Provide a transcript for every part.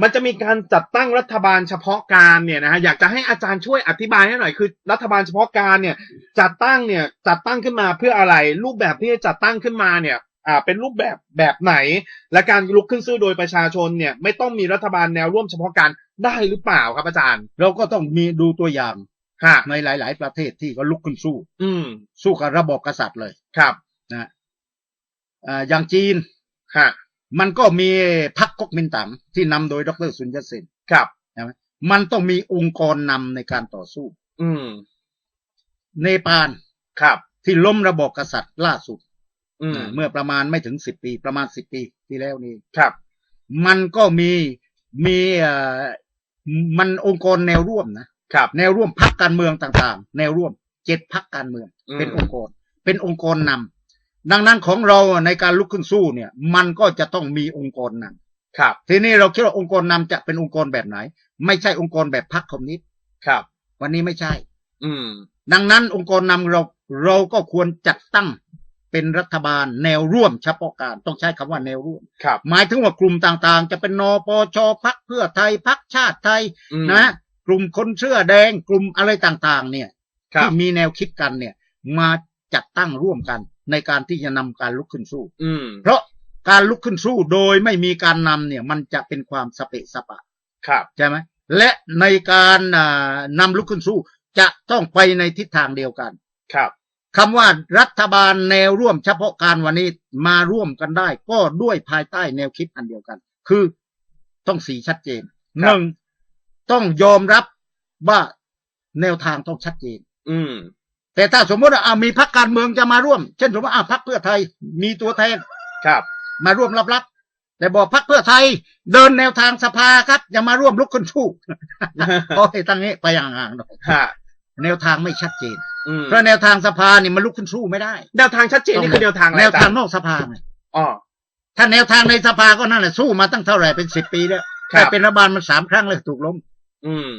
มันจะมีการจัดตั้งรัฐบาลเฉพาะการเนี่ยนะฮะอยากจะให้อาจารย์ช่วยอธิบายให้หน่อยคือ รัฐบาลเฉพาะการเนี่ย จัดตั้งเนี่ยจัดตั้งขึ้นมาเพื่ออะไร รูปแบบที่จะจัดตั้งขึ้นมาเนี่ยอ่าเป็นรูปแบบแบบไหน และการลุกขึ้นสู้โดยประชาชนเนี่ยไม่ต้องมีรัฐบาลแนวร่วมเฉพาะการได้หรือเปล่าครับอาจารย์ เราก็ต้องมีดูตัวอย่างฮะในหลาย ๆ ประเทศที่เขาลุกขึ้นสู้ อืมสู้กับระบอบกษัตริย์เลยครับนะอ่าอย่างจีนฮะมันก็มีพรรค ก๊กมินตั๋งที่นำโดยดรซุนยัตเซนครับมันต้องมีองค์กรนำในการต่อสู้ อืม เนปาลครับ ที่ล้มระบอบกษัตริย์ล่าสุดอืมเมื่อประมาณไม่ถึงสิบปี ประมาณสิบปีที่แล้วนี่ครับ มันก็มีมีเอ่อมันองค์กรแนวร่วมนะครับ แนวร่วมพักการเมืองต่างๆ แนวร่วมเจ็ดพักการเมืองอืมเป็นองค์กร เป็นองค์กรนำดังนั้นของเราในการลุกขึ้นสู้เนี่ย มันก็จะต้องมีองค์กรนำ ครับ ทีนี้เราคิดว่าองค์กรนำจะเป็นองค์กรแบบไหน ไม่ใช่องค์กรแบบพรรคคอมมิวนิสต์ครับ วันนี้ไม่ใช่ อืม ดังนั้นองค์กรนำเราเราก็ควรจัดตั้งเป็นรัฐบาลแนวร่วมเฉพาะการต้องใช้คำว่าแนวร่วมครับ หมายถึงว่ากลุ่มต่างๆ จะเป็นนปชพักเพื่อไทยพักชาติไทยอืมนะกลุ่มคนเสื้อแดงกลุ่มอะไรต่างๆ เนี่ยครับที่มีแนวคิดกันเนี่ย มาจัดตั้งร่วมกันในการที่จะนำการลุกขึ้นสู้อืมเพราะ การลุกขึ้นสู้โดยไม่มีการนำเนี่ยมันจะเป็นความสเปะสปะครับใช่ไหมและในการอ่านำลุกขึ้นสู้จะต้องไปในทิศทางเดียวกันครับคำว่ารัฐบาลแนวร่วมเฉพาะการวันนี้มาร่วมกันได้ ก็ด้วยภายใต้แนวคิดอันเดียวกัน คือต้องสีชัดเจนครับหนึ่งต้องยอมรับว่าแนวทางต้องชัดเจน อืม แต่ถ้าสมมติว่าอะมีพรรคการเมืองจะมาร่วม เช่นสมมติว่าอะพรรคเพื่อไทยมีตัวแทนครับ มาร่วมรับๆแต่บอกพรรคเพื่อไทยเดินแนวทางสภาครับ อย่ามาร่วมลุกขึ้นสู้โอ้ยตั้งนี้ไปห่างๆหน่อยฮะแนวทางไม่ชัดเจนอืมเพราะแนวทางสภานี่มันลุกขึ้นสู้ไม่ได้ แนวทางชัดเจนนี่คือแนวทางอะไรแนวทางอจรย์นอกสภาไงอ๋อถ้าแนวทางในสภาก็นั่นแหละสู้มาตั้งเท่าไหร่เป็นสิบปีแล้วครับแต่เป็นรัฐบาลมันสามครั้งเลยถูกล้ม อืม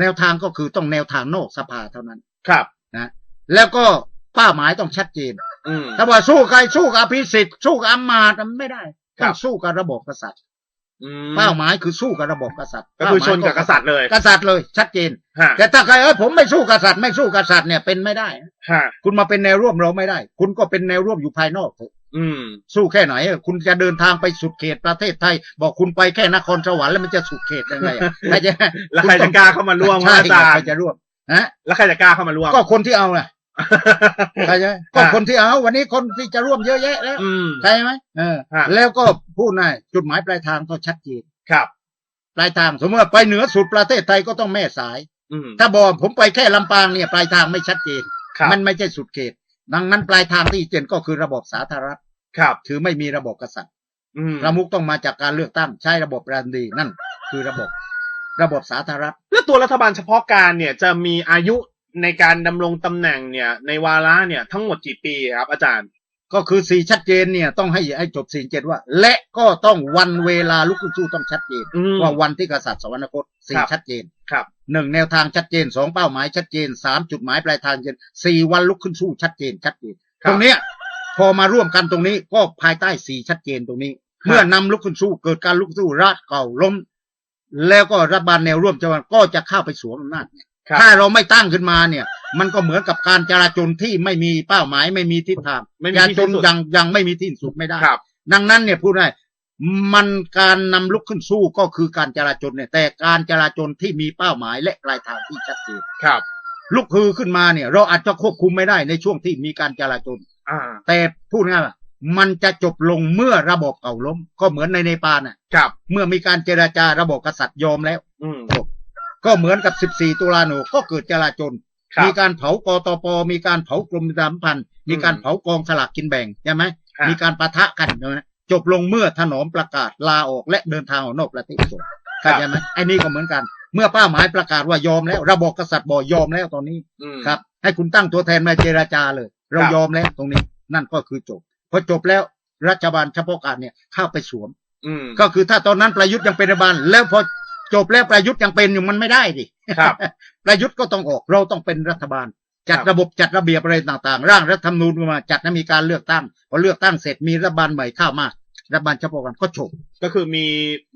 แนวทางก็คือต้องแนวทางนอกสภาเท่านั้น ครับนะแล้วก็เป้าหมายต้องชัดเจน อืม ถ้าว่าสู้ใครสู้กับอภิสิทธิ์สู้กับอำมาตย์มันไม่ได้ครัต้อบงสู้กับระบบกษัตริย์อืมเป้าหมายคือสู้กับระบบกษัตริย์ก็คือชนกับกษัตริย์เลยกษัตริย์เลย ชัดเจน ฮะแต่ถ้าใครเออผมไม่สู้กษัตริย์ไม่สู้กษัตริย์เนี่ยเป็นไม่ได้ ฮะคุณมาเป็นแนวร่วมเราไม่ได้ คุณก็เป็นแนวร่วมอยู่ภายนอกเถอะอืม สู้แค่ไหนอะคุณจะเดินทางไปสุดเขตประเทศไทย บอกคุณไปแค่นครสวรรค์แล้วมันจะสุดเขตยังไงอะใครจะแล้วใครจะกล้าเข้ามาร่วมใช่อาจารใครย์จะร่วมฮะแล้วใครจะกล้าเข้ามาร่วมก็คนที่เอาน่ะ ใครจะก็คนที่เอาวันนี้คนที่จะร่วมเยอะแยะแล้วอืมใช่ไหมเออฮะแล้วก็พูดง่ายจุดหมายปลายทางก็ชัดเจนครับ ปลายทางสมมติว่าไปเหนือสุดประเทศไทยก็ต้องแม่สายอืมถ้าบอกผมไปแค่ลำปางเนี่ยปลายทางไม่ชัดเจนครับมันไม่ใช่สุดเขต ดังนั้นปลายทางที่เจนก็คือระบบสาธารณรัฐครับถือไม่มีระบบกษัตริย์อืมประมุขต้องมาจากการเลือกตั้งใช้ระบบรันดีนั่น คือระบบ ระบบสาธารณรัฐแล้วตัวรัฐบาลเฉพาะการเนี่ยจะมีอายุ ในการดำรงตำแหน่งเนี่ย ในวาระเนี่ยทั้งหมดกี่ปีครับ อาจารย์ ก็คือสีชัดเจนเนี่ยต้องให้ให้จบสีเจ็ดว่า และก็ต้องวันเวลาลุกขึ้นสู้ต้องชัดเจนอืมว่าวันที่กษัตริย์สวรรคตสี่ครับชัดเจนครับหนึ่งแนวทางชัดเจนสองเป้าหมายชัดเจนสามจุดหมายปลายทางชัดเจนสี่วันลุกขึ้นสู้ชัดเจนชัดเจนครับตรงเนี้ยพอมาร่วมกันตรงนี้ก็ภายใต้สีชัดเจนตรงนี้ครับเมื่อนำลุกขึ้นสู้เกิดการลุกขึ้นสู้รัฐเก่าล้มแล้วก็รัฐบาลแนวร่วมจังหวัดก็จะเข้าไปสวมอำนาจครับ ถ้าเราไม่ตั้งขึ้นมาเนี่ย มันก็เหมือนกับการจราจรที่ไม่มีเป้าหมายไม่มีทิศทางไม่มีจราที่จสิ้รนสุด ยังยังไม่มีที่สุดไม่ได้ ครับ ดังนั้นเนี่ยพูดได้มันการนำลุกขึ้นสู้ก็คือการจราจรเนี่ย แต่การจราจรที่มีเป้าหมายและปลายทางที่ชัดเจนครับ ลุกฮือขึ้นมาเนี่ย เราอาจจะควบคุมไม่ได้ในช่วงที่มีการจราจรอ่า แต่พูดง่ายๆว่ามันจะจบลงเมื่อระบบเก่าล้ม ก็เหมือนในเนปาลน่ะ ครับ เมื่อมีการเจราจาระบบกษัตริย์ยอมแล้ว อืม ก็เหมือนกับ 14 ตุลาโนก็เกิดจราจรครับมีการเผากตปมีการเผากรมประชาสัมพันธ์มีการอืมเผากองสลากกินแบ่งใช่ไหมฮะมีการปะทะกันใช่ไหมจบลงเมื่อถนอมประกาศลาออกและเดินทางออกนอกประเทศจบเข้าใจไหมไอ้นี่ก็เหมือนกัน เมื่อเป้าหมายประกาศว่ายอมแล้ว ระบบกษัตริย์บอกยอมแล้วตอนนี้อืมครับ ให้คุณตั้งตัวแทนมาเจราจาเลย เราครับยอมแล้วตรงนี้นั่นก็คือจบพอจบแล้วรัฐบาลเฉพาะการเนี่ยเข้าไปสวมอืมก็คือถ้าตอนนั้นประยุทธ์ยังเป็นรัฐบาลแล้วพอ จบแล้วประยุทธ์ยังเป็นอยู่มันไม่ได้ดิครับ ประยุทธ์ก็ต้องออกเราต้องเป็นรัฐบาล จัดครับระบบจัดระเบียบอะไรต่างๆ ร่างรัฐธรรมนูญมาจัดให้มีการเลือกตั้งพอเลือกตั้งเสร็จมีรัฐบาลใหม่เข้ามา รัฐบาลเฉพาะการก็จบก็คือมี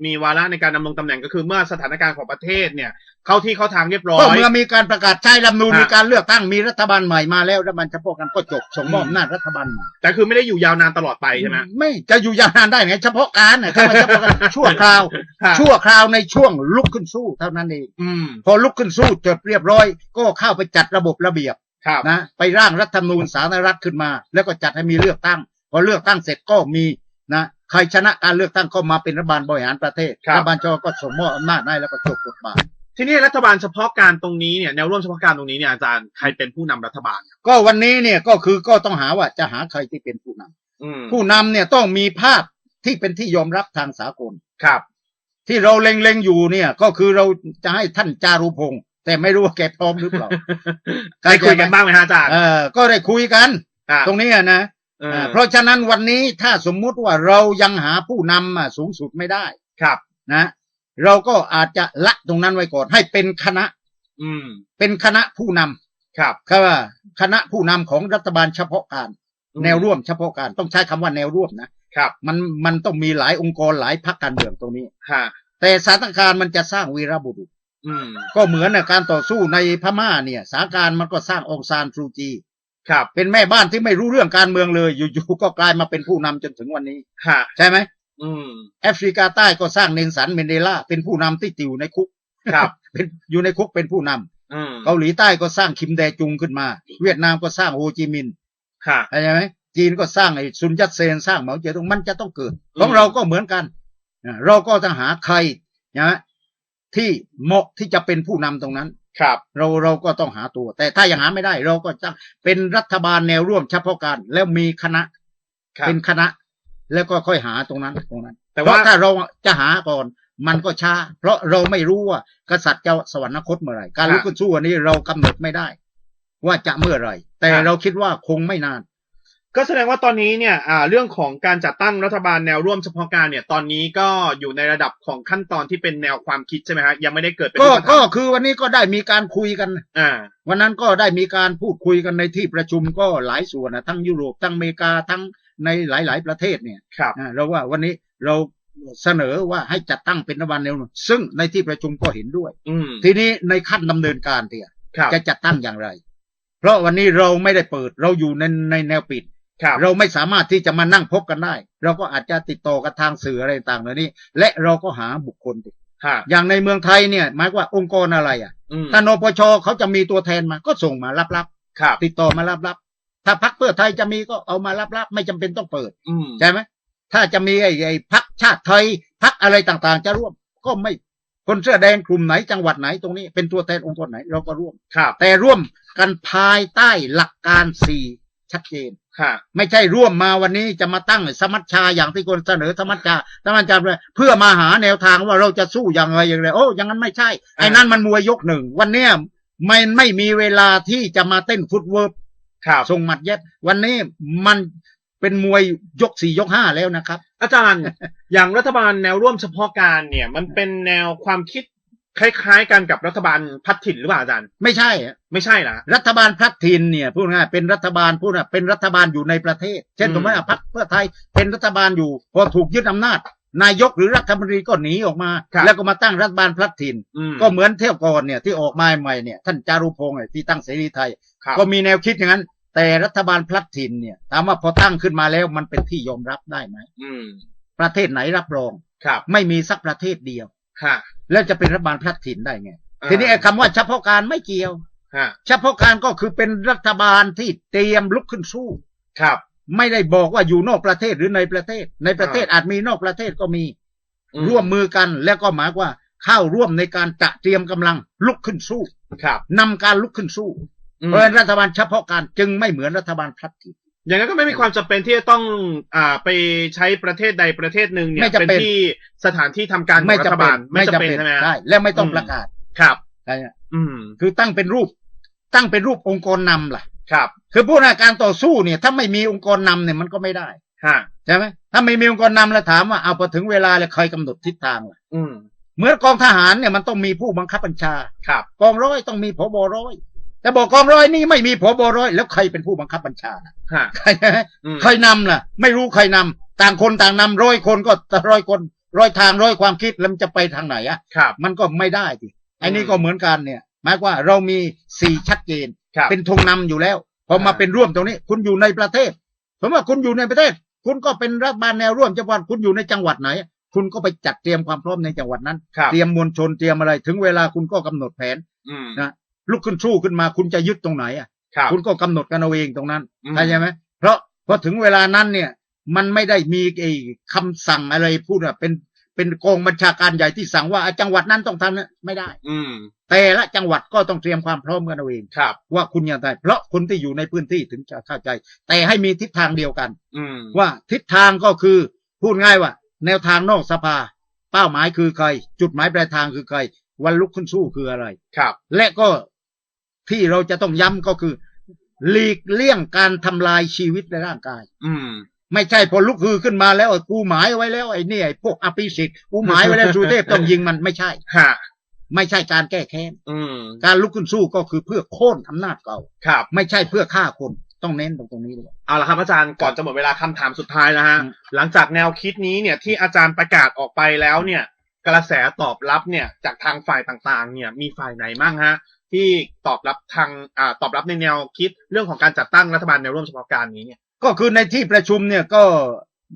มีวาระในการดำรงตำแหน่งก็คือเมื่อสถานการณ์ของประเทศเนี่ย เข้าที่เข้าทางเรียบร้อก็ยเมื่อมีการประกาศใช้รัฐธรรมนูญอะมีการเลือกตั้งมีรัฐบาลใหม่มาแล้วรัฐบาลเฉพาะการก็จบส่งมอบอืมอำนาจรัฐบาลใหม่แต่คือไม่ได้อยู่ยาวนานตลอดไปใช่ไหม ไม่จะอยู่ยาวนานได้ไงเฉพาะการนะคำว่าเฉพาะการชั่วคราวค่ะชั่วคราวในช่วงลุกขึ้นสู้เท่านั้นเอง อืมพอลุกขึ้นสู้จบเรียบร้อย ก็เข้าไปจัดระบบระเบียบ ครับ นะไปร่างรัฐธรรมนูญสาธารณรัฐขึ้นมา แล้วก็จัดให้มีเลือกตั้ง พอเลือกตั้งเสร็จก็มีนะ ใครชนะการเลือกตั้งก็มาเป็นรัฐบาลบริหารประเทศครับรัฐบาลจอก็ส่งมอบอำนาจให้แล้วก็จบบทบาททีนี้รัฐบาลเฉพาะการตรงนี้เนี่ยแนวร่วมเฉพาะการตรงนี้เนี่ยอาจารย์ใครเป็นผู้นำรัฐบาล ก็วันนี้เนี่ยก็คือก็ต้องหาว่าจะหาใครที่เป็นผู้นำอืมผู้นำเนี่ยต้องมีภาพที่เป็นที่ยอมรับทางสากล ครับที่เราเล็งๆอยู่เนี่ย ก็คือเราจะให้ท่านจารุพงศ์แต่ไม่รู้ว่าแกพร้อมหรือเปล่า ได้คุยกันบ้างไหมฮะอาจารย์เออก็ได้คุยกัน อ่าตรงนี้อะนะ เออเออเพราะฉะนั้นวันนี้ถ้าสมมุติว่าเรายังหาผู้นำอะสูงสุดไม่ได้ครับนะ เราก็อาจจะละตรงนั้นไว้ก่อนให้เป็นคณะ อืม เป็นคณะผู้นำครับคือว่าคณะผู้นำของรัฐบาลเฉพาะการอืมแนวร่วมเฉพาะการต้องใช้คำว่าแนวร่วมนะครับมันมันต้องมีหลายองค์กรหลายพรรคการเมืองตรงนี้ฮะแต่สถานการณ์มันจะสร้างวีรบุรุษอืมก็เหมือนในการต่อสู้ในพม่าเนี่ยสถานการณ์มันก็สร้างองซานซูจี ครับ เป็นแม่บ้านที่ไม่รู้เรื่องการเมืองเลย อยู่ๆก็กลายมาเป็นผู้นำจนถึงวันนี้ฮะใช่ไหมอืมแอฟริกาใต้ก็สร้างเนลสันเมนเดลาเป็นผู้นำที่ติวในคุกครับเป็นอยู่ในคุกเป็นผู้นำอืมเกาหลีใต้ก็สร้างคิมแดจุงขึ้นมา เวียดนามก็สร้างโฮจิมินห์ฮะเข้าใจไหมจีนก็สร้างไอ้ซุนยัตเซนสร้างเหมาเจ๋อตงมันจะต้องเกิดอืมของเราก็เหมือนกันอ่าเราก็ต้องหาใครนะที่เหมาะที่จะเป็นผู้นำตรงนั้น ครับ เราเราก็ต้องหาตัว แต่ถ้ายังหาไม่ได้ เราก็จะเป็นรัฐบาลแนวร่วมเฉพาะการแล้วมีคณะครับ เป็นคณะ แล้วก็ค่อยหาตรงนั้นตรงนั้น แต่เพว่าราะถ้าเราจะหาก่อน มันก็ช้า เพราะเราไม่รู้ว่ากษัตริย์จะสวรรคตเมื่อไหร่ การลุกขึ้นสู้อันนี้เรากำหนดไม่ได้ ว่าจะเมื่อไหร่ แต่เราคิดว่าคงไม่นาน ก็แสดงว่าตอนนี้เนี่ยอ่าเรื่องของการจัดตั้งรัฐบาลแนวร่วมเฉพาะการเนี่ย ตอนนี้ก็อยู่ในระดับของขั้นตอนที่เป็นแนวความคิดใช่ไหมฮะยังไม่ได้เกิดเป็นก็รูปธรรมก็คือวันนี้ก็ได้มีการคุยกันอ่าวันนั้นก็ได้มีการพูดคุยกันในที่ประชุมก็หลายส่วนนะทั้งยุโรปทั้งอเมริกาทั้งในหลาย ๆ ประเทศเนี่ยครับอ่าเราว่าวันนี้เราเสนอว่าให้จัดตั้งเป็นรัฐบาลแนวร่วมซึ่งในที่ประชุมก็เห็นด้วย อืมทีนี้ในขั้นดำเนินการเถี่ยครับจะจัดตั้งอย่างไร เพราะวันนี้เราไม่ได้เปิดเราอยู่ในในแนวปิด ครับ เราไม่สามารถที่จะมานั่งพบกันได้ เราก็อาจจะติดต่อกันทางสื่ออะไรต่างๆเหล่านี้ และเราก็หาบุคคลดิฮะอย่างในเมืองไทยเนี่ยหมายว่าองค์กรอะไรอะอืมถ้านปชเขาจะมีตัวแทนมาก็ส่งมารับครับๆติดต่อมารับๆถ้าพักเพื่อไทยจะมีก็เอามารับๆไม่จำเป็นต้องเปิดอืมใช่ไหมถ้าจะมีไอ้ไอ้พักชาติไทยพักอะไรต่างๆ จะร่วมก็ไม่คนเสื้อแดงกลุ่มไหนจังหวัดไหนตรงนี้เป็นตัวแทนองค์กรไหนเราก็ร่วม ครับแต่ร่วมกันภายใต้หลักการสี่ ชัดเจนฮะไม่ใช่ร่วมมาวันนี้จะมาตั้งสมัชชาอย่างที่คนเสนอสมัชชาสมัชชาเพื่อมาหาแนวทางว่าเราจะสู้อย่างไรอย่างไรโอ้อย่างนั้นไม่ใช่ไอ้นั่นมันมวยยกหนึ่งวันเนี้ยไม่ไม่มีเวลาที่จะมาเต้นฟุตเวิร์บครับส่งหมัดเย็บวันนี้มันเป็นมวยยกสี่ยกห้าแล้วนะครับ อาจารย์ อย่างรัฐบาลแนวร่วมเฉพาะการเนี่ย มันเป็นแนวความคิด คล้ายๆกันกับรัฐบาลพัฒถิ่นหรือเปล่าอาจารย์ ไม่ใช่อะไม่ใช่เหรอรัฐบาลพลัดถิ่นเนี่ยพูดง่ายๆเป็นรัฐบาลพูดง่ายๆเป็นรัฐบาลอยู่ในประเทศ เช่นอืม สมมติว่าพรรคเพื่อไทยเป็นรัฐบาลอยู่พอถูกยึดอำนาจ นายกหรือรัฐมนตรีก็หนีออกมาแล้วก็มาตั้งรัฐบาลพลัดถิ่น อืมก็เหมือนเที่ยวก่อนเนี่ยที่ออกมาใหม่เนี่ยท่านจารุพงศ์เนี่ยที่ตั้งเสรีไทย ครับก็มีแนวคิดอย่างนั้น แต่รัฐบาลพลัดถิ่นเนี่ยถามว่าพอตั้งขึ้นมาแล้วมันเป็นที่ยอมรับได้ไหมอืมประเทศไหนรับรอง ครับ ไม่มีสักประเทศเดียว ฮะแล้วจะเป็นรัฐบาลพลัดถิ่นได้ไงอ่าทีนี้ไอ้คำว่าเฉพาะการไม่เกี่ยวฮะเฉพาะการก็คือเป็นรัฐบาลที่เตรียมลุกขึ้นสู้ ครับ ไม่ได้บอกว่าอยู่นอกประเทศหรือในประเทศ ในประเทศอาจมีนอกประเทศก็มีอืร่วมมือกันแล้วก็หมายว่าเข้าร่วมในการจะเตรียมกำลังลุกขึ้นสู้ ครับนำการลุกขึ้นสู้อืมเพราะฉะนั้นรัฐบาลเฉพาะการจึงไม่เหมือนรัฐบาลพลัดถิ่น อย่างนั้นก็ไม่มีความจำเป็นที่จะต้องอ่าไปใช้ประเทศใดประเทศหนึ่งเนี่ยไม่จำเป็นเป็นที่สถานที่ทำการของรัฐบาลไม่จำเป็นใช่ไหมฮะ ใช่และไม่ต้องอืม ประกาศครับใช่ไหมอืมคือตั้งเป็นรูป ตั้งเป็นรูปองค์กรนำล่ะ ครับคือพูดง่ายๆการต่อสู้เนี่ย ถ้าไม่มีองค์กรนำเนี่ยมันก็ไม่ได้ฮะใช่ไหมถ้าไม่มีองค์กรนำแล้วถามว่าเอาพอถึงเวลาแล้วใครกำหนดทิศทางล่ะอืมเหมือนกองทหารเนี่ยมันต้องมีผู้บังคับบัญชา ครับกองร้อยต้องมีผบร้อย แต่บอกกองร้อยนี่ไม่มีผบร้อยแล้วใครเป็นผู้บังคับบัญชาน่ะฮะ ใครอืม ใครนำล่ะ ไม่รู้ใครนำต่างคนต่างนำร้อยคนก็ร้อยคนร้อยทางร้อยความคิดแล้วมันจะไปทางไหนอะครับ มันก็ไม่ได้สิไอ้นี่อืมก็เหมือนกันเนี่ยหมายว่าเรามีสี่ชัดเจน ครับ เป็นธงนำอยู่แล้ว พอมาอ่า เป็นร่วมตรงนี้ คุณอยู่ในประเทศสมมติว่าคุณอยู่ในประเทศ คุณก็เป็นรัฐบาลแนวร่วมจังหวัดคุณอยู่ในจังหวัดไหน คุณก็ไปจัดเตรียมความพร้อมในจังหวัดนั้น ครับเตรียมมวลชนเตรียมอะไรถึงเวลาคุณก็กำหนดแผนอืม นะ ลุกขึ้นสู้ขึ้นมา คุณจะยึดตรงไหนอะครับคุณก็กำหนดกันเอาเองตรงนั้นอืม เข้าใจไหมเพราะพอถึงเวลานั้นเนี่ย มันไม่ได้มีไอ้คำสั่งอะไรพูดอะเป็นเป็นกองบัญชาการใหญ่ที่สั่งว่าอะจังหวัดนั้นต้องทำนะไม่ได้ อืมแต่ละจังหวัดก็ต้องเตรียมความพร้อมกันเอาเอง ครับ ว่าคุณยังไงเพราะคนที่อยู่ในพื้นที่ถึงจะเข้าใจ แต่ให้มีทิศทางเดียวกัน อืมว่าทิศทางก็คือพูดง่ายว่า แนวทางนอกสภา เป้าหมายคือใคร จุดหมายปลายทางคือใคร วันลุกขึ้นสู้คืออะไร ครับ และก็ ที่เราจะต้องย้ำก็คือ หลีกเลี่ยงการทำลายชีวิตและร่างกาย อืม ไม่ใช่พอลุกฮือขึ้นมาแล้วเออกูหมายไว้แล้วไอ้นี่ไอ้พวกอภิสิทธิ์กูหมายไว้แล้วสุเทพต้องยิงมันไม่ใช่ ฮะ ไม่ใช่การแก้แค้นอืม การลุกขึ้นสู้ก็คือเพื่อโค่นอำนาจเก่า ครับ ไม่ใช่เพื่อฆ่าคนต้องเน้นตรงตรงนี้ด้วย เอาละครับอาจารย์ก่อนจะหมดเวลาคำถามสุดท้ายแล้วฮะ อืม หลังจากแนวคิดนี้เนี่ยที่อาจารย์ประกาศออกไปแล้วเนี่ย กระแสตอบรับเนี่ยจากทางฝ่ายต่างๆ เนี่ยมีฝ่ายไหนบ้างฮะ ที่ตอบรับทางอ่าตอบรับในแนวคิดเรื่องของการจัดตั้งรัฐบาลแนวร่วมเฉพาะการนี้เนี่ยก็คือในที่ประชุมเนี่ยก็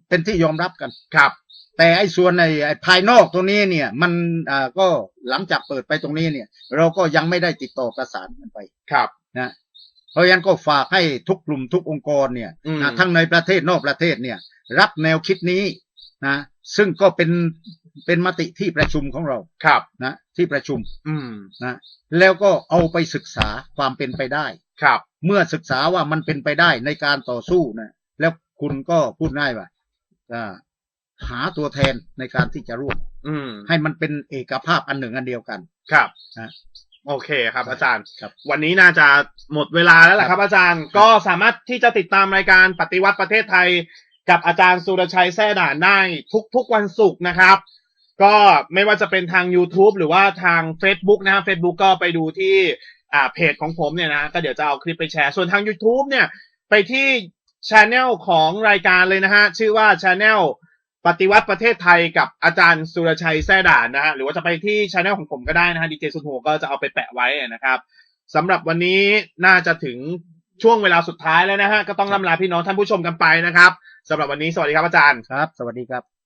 เป็นที่ยอมรับกันครับ แต่ไอ้ส่วนในไอ้ภายนอกตรงนี้เนี่ย มันอ่าก็หลังจากเปิดไปตรงนี้เนี่ย เราก็ยังไม่ได้ติดต่อประสานกันไปครับนะเพราะฉะนั้นก็ฝากให้ทุกกลุ่มทุกองค์กรเนี่ยอืมนะทั้งในประเทศนอกประเทศเนี่ย รับแนวคิดนี้นะซึ่งก็เป็น เป็นมติที่ประชุมของเราครับนะที่ประชุมอืมนะแล้วก็เอาไปศึกษาความเป็นไปได้ครับ เมื่อศึกษาว่ามันเป็นไปได้ในการต่อสู้นะแล้วคุณก็พูดง่ายว่าอ่าหาตัวแทนในการที่จะร่วม อืม ให้มันเป็นเอกภาพอันหนึ่งอันเดียวกันครับนะโอเคครับ อาจารย์ครับวันนี้น่าจะหมดเวลาแล้วแหละครับ อาจารย์ก็สามารถที่จะติดตามรายการปฏิวัติประเทศไทย กับอาจารย์สุรชัยแท่ด่านได้ทุกทุกวันศุกร์นะครับ ก็ไม่ว่าจะเป็นทาง YouTube หรือว่าทาง Facebook นะฮะ Facebook ก็ไปดูที่อ่าเพจของผมเนี่ยนะก็เดี๋ยวจะเอาคลิปไปแชร์ ส่วนทาง YouTube เนี่ยไปที่ช anel ของรายการเลยนะฮะ ชื่อว่าช anel ปฏิวัติประเทศไทยกับอาจารย์สุรชัยแท่ด่านนะฮะหรือว่าจะไปที่ช anel ของผมก็ได้นะฮะดีเจสุนโหก็จะเอาไปแปะไว้นะครับสำหรับวันนี้น่าจะถึงช่วงเวลาสุดท้ายแล้วนะฮะก็ต้องล่ำลาพี่น้องท่านผู้ชมกันไปนะครับสำหรับวันนี้สวัสดีครับอาจารย์ครับ สวัสดีครับ